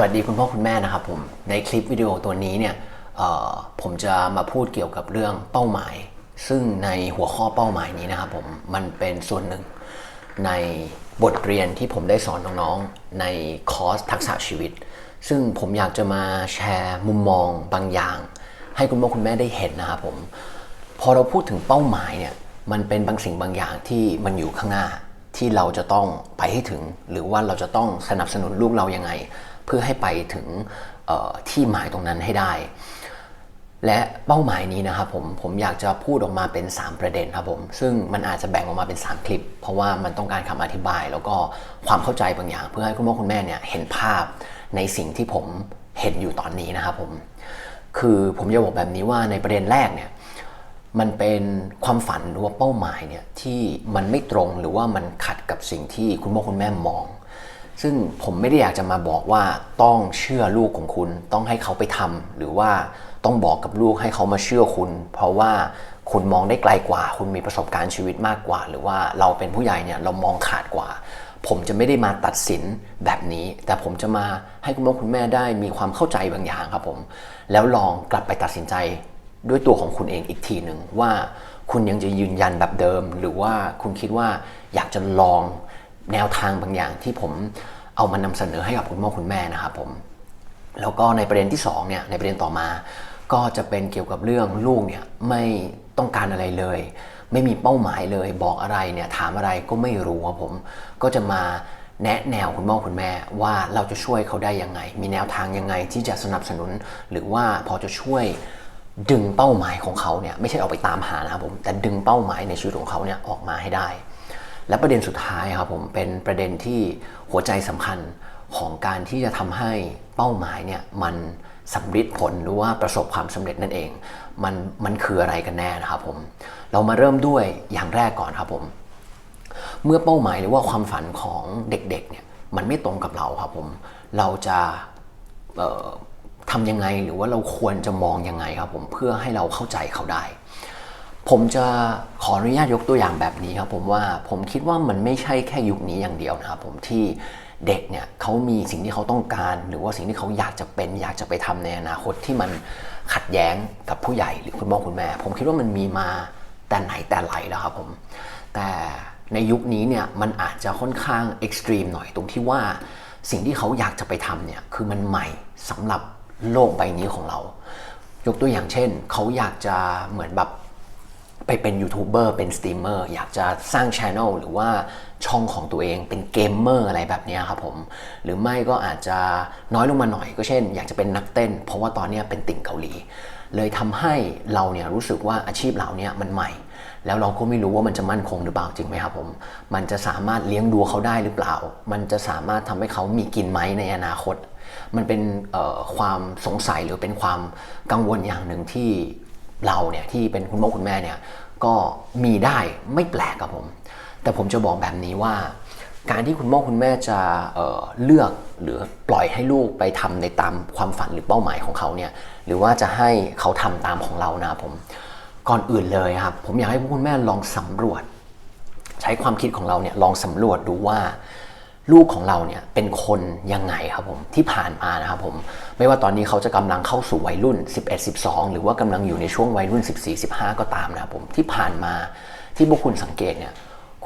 วัสดีคุณพ่อคุณแม่นะครับผมในคลิปวิดีโอตัวนี้เนี่ยผมจะมาพูดเกี่ยวกับเรื่องเป้าหมาย ซึ่งในหัวข้อเป้าหมายนี้นะครับผมมันเป็นส่วนหนึ่งในบทเรียนที่ผมได้สอนน้องๆในคอร์สทักษะชีวิต ซึ่งผมอยากจะมาแชร์มุมมองบางอย่าง ให้คุณพ่อคุณแม่ได้เห็นนะครับผมพอเราพูดถึงเป้าหมายเนี่ยมันเป็นบางสิ่งบางอย่างที่มันอยู่ข้างหน้าที่เราจะต้องไปให้ถึง หรือว่าเราจะต้องสนับสนุนลูกเรายังไง เพื่อให้ไปถึงที่หมายตรงนั้นให้ได้ และเป้าหมายนี้นะครับผมผมอยากจะพูดออกมาเป็น 3 ประเด็นครับผมซึ่งมันอาจจะแบ่งออกมาเป็น 3 คลิป เพราะว่ามันต้องการคำอธิบาย แล้วก็ความเข้าใจบางอย่าง เพื่อให้คุณพ่อคุณแม่เนี่ยเห็นภาพในสิ่งที่ผมเห็นอยู่ตอนนี้นะครับผมคือผมจะบอกแบบนี้ว่าในประเด็นแรกเนี่ยมันเป็นความฝันหรือว่าเป้าหมายเนี่ยที่มันไม่ตรงหรือว่ามันขัดกับสิ่งที่คุณพ่อคุณแม่มอง ซึ่งผมไม่ได้อยากจะมาบอกว่าต้องเชื่อลูกของคุณ ต้องให้เขาไปทำหรือว่าต้องบอกกับลูกให้เขามาเชื่อคุณ เพราะว่าคุณมองได้ไกลกว่า คุณมีประสบการณ์ชีวิตมากกว่า หรือว่าเราเป็นผู้ใหญ่เนี่ยเรามองขาดกว่า ผมจะไม่ได้มาตัดสินแบบนี้ แต่ผมจะมาให้คุณพ่อคุณแม่ได้มีความเข้าใจบางอย่างครับผม แล้วลองกลับไปตัดสินใจด้วยตัวของคุณเองอีกทีหนึ่งว่าคุณยังจะยืนยันแบบเดิม หรือว่าคุณคิดว่าอยากจะลอง แนวทางบางอย่างที่ผมเอามานำเสนอให้กับคุณพ่อคุณแม่นะครับผมแล้วก็ในประเด็นที่2เนี่ยในประเด็นต่อมา ก็จะเป็นเกี่ยวกับเรื่องลูกเนี่ยไม่ต้องการอะไรเลย ไม่มีเป้าหมายเลยบอกอะไรเนี่ยถามอะไรก็ไม่รู้ครับผมก็จะมาแนะแนวคุณพ่อคุณแม่ว่าเราจะช่วยเขาได้ยังไง มีแนวทางยังไงที่จะสนับสนุน หรือว่าพอจะช่วยดึงเป้าหมายของเขาเนี่ยไม่ใช่เอาไปตามหานะครับผมแต่ดึงเป้าหมายในชีวิตของเขาเนี่ยออกมาให้ได้ และประเด็นสุดท้ายครับผมเป็นประเด็นที่หัวใจสำคัญของการที่จะทำให้เป้าหมายเนี่ยมันสำเร็จผลหรือว่าประสบความสำเร็จนั่นเอง มันมันคืออะไรกันแน่นะครับผมเรามาเริ่มด้วยอย่างแรกก่อนครับผมเมื่อเป้าหมายหรือว่าความฝันของเด็กๆเนี่ยมันไม่ตรงกับเราครับผมเราจะทำยังไงหรือว่าเราควรจะมองยังไงครับผมเพื่อให้เราเข้าใจเขาได้ ผมจะขออนุญาตยกตัวอย่างแบบนี้ครับผมว่าผมคิดว่ามันไม่ใช่แค่ยุคนี้อย่างเดียวนะครับผมที่เด็กเนี่ยเขามีสิ่งที่เขาต้องการ หรือว่าสิ่งที่เขาอยากจะเป็น อยากจะไปทำในอนาคตที่มันขัดแย้งกับผู้ใหญ่หรือคุณพ่อคุณแม่ ผมคิดว่ามันมีมาแต่ไหนแต่ไรแล้วครับผมแต่ในยุคนี้เนี่ยมันอาจจะค่อนข้างเอ็กซ์ตรีมหน่อยตรงที่ว่าสิ่งที่เขาอยากจะไปทำเนี่ยคือมันใหม่สำหรับโลกใบนี้ของเรา ยกตัวอย่างเช่น เขาอยากจะเหมือนแบบ ไปเป็นยูทูบเบอร์เป็นสตรีมเมอร์อยากจะสร้างช ANNEL หรือว่าช่องของตัวเองเป็นเกมเมอร์อะไรแบบนี้ครับผม หรือไม่ก็อาจจะน้อยลงมาหน่อยก็เช่น อยากจะเป็นนักเต้น เพราะว่าตอนนี้เป็นติ่งเกาหลี เลยทำให้เราเนี่ยรู้สึกว่าอาชีพเหล่าเนี้ยมันใหม่ แล้วเราก็ไม่รู้ว่ามันจะมั่นคงหรือเปล่าจริงไหมครับผม มันจะสามารถเลี้ยงดูเขาได้หรือเปล่า มันจะสามารถทำให้เขามีกินไหมในอนาคต มันเป็นความสงสัยหรือเป็นความกังวลอย่างหนึ่งที่ เราเนี่ยที่เป็นคุณพ่อคุณแม่เนี่ยก็มีได้ไม่แปลกครับผม แต่ผมจะบอกแบบนี้ว่า การที่คุณพ่อคุณแม่จะเเลือกหรือปล่อยให้ลูกไปทำในตามความฝันหรือเป้าหมายของเขาเนี่ยหรือว่าจะให้เขาทำตามของเรานะผมก่อนอื่นเลยครับ ผมอยากให้คุณแม่ลองสำรวจ ใช้ความคิดของเราเนี่ยลองสำรวจดูว่า ลูกของเราเนี่ยเป็นคนยังไงครับผมที่ผ่านมานะครับผมไม่ว่าตอนนี้เขาจะกำลังเข้าสู่วัยรุ่น 11 12 หรือว่ากำลังอยู่ในช่วงวัยรุ่น 14 15 ก็ตามนะครับผมที่ผ่านมาที่พวกคุณสังเกตเนี่ย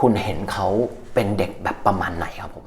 คุณเห็นเขาเป็นเด็กแบบประมาณไหนครับผม